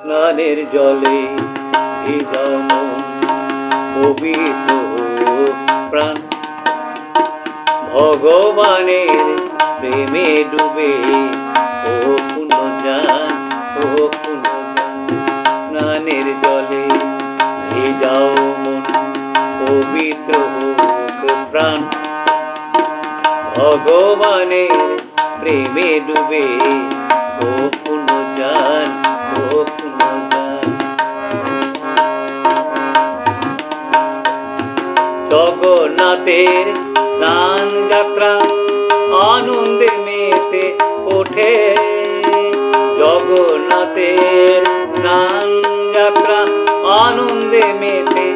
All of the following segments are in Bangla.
স্নানের জলে ভিজাও পবিত্র প্রাণ। ভগবানের প্রেমে ডুবে ও ও স্নানের জলে মন পবিত্র হোক প্রাণ। ভগবানের প্রেমে ডুবে ও জগন্নাথের স্নান যাত্রা আনন্দে মেতে ওঠে। জগন্নাথের স্নান যাত্রা আনন্দে মেতে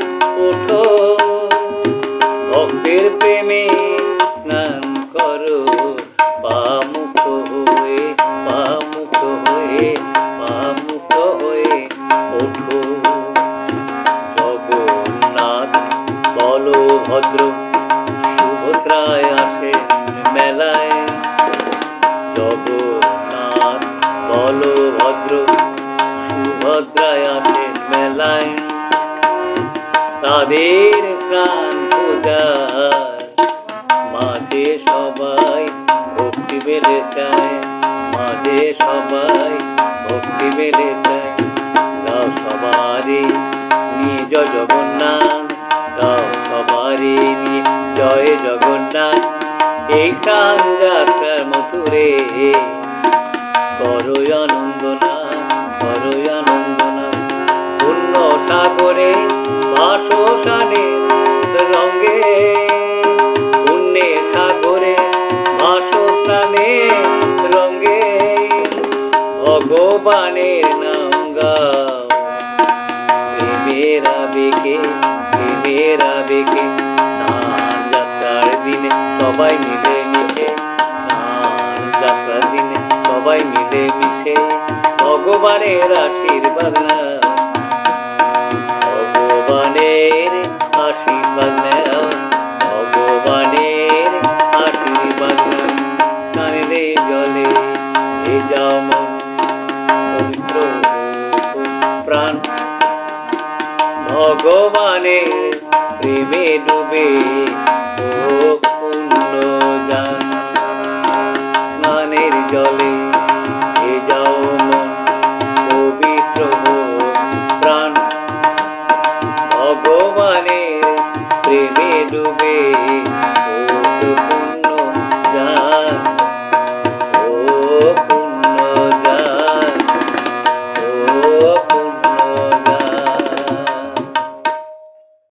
ওঠো। ভক্তের প্রেমে স্নান করো পামুক্ত হয়ে পামুক্ত হয়ে পামুক্ত হয়ে ওঠো। জগন্নাথ বলভদ্র সুভদ্রায় আসেন মেলায়। জগন্নাথ বলভদ্র সুভদ্রায় আসেন মেলায়। তাদের স্নান পূজার মাঝে সবাই ভক্তি বেড়ে চায় মাঝে সবাই ভক্তি বেড়ে চায় গাও সবারই নিজ জগন্নাথ গাও সবারই নি জয় জগন্নাথ, এই সান যাত্রার মথুরে। করো আনন্দনা করো আনন্দনা পূর্ণ সাগরে ভাসসানে রঙ্গে। পুণ্যে সাগরে ভগবানের নাম প্রেমের আবেগে স্নান যাত্রার দিনে সবাই মিলে মিশে যাত্রার দিনে সবাই মিলে মিশে, ভগবানের আশীর্বাদ ভগবানের আশীর্বাদ ভগবানের আশীর্বাদ জলে ভেজাও মন, পবিত্র প্রাণ। ভগবানের প্রেমে ডুবে জলে এ যাও মন পবিত্র প্রাণ। ভগবানের প্রেমে ডুবে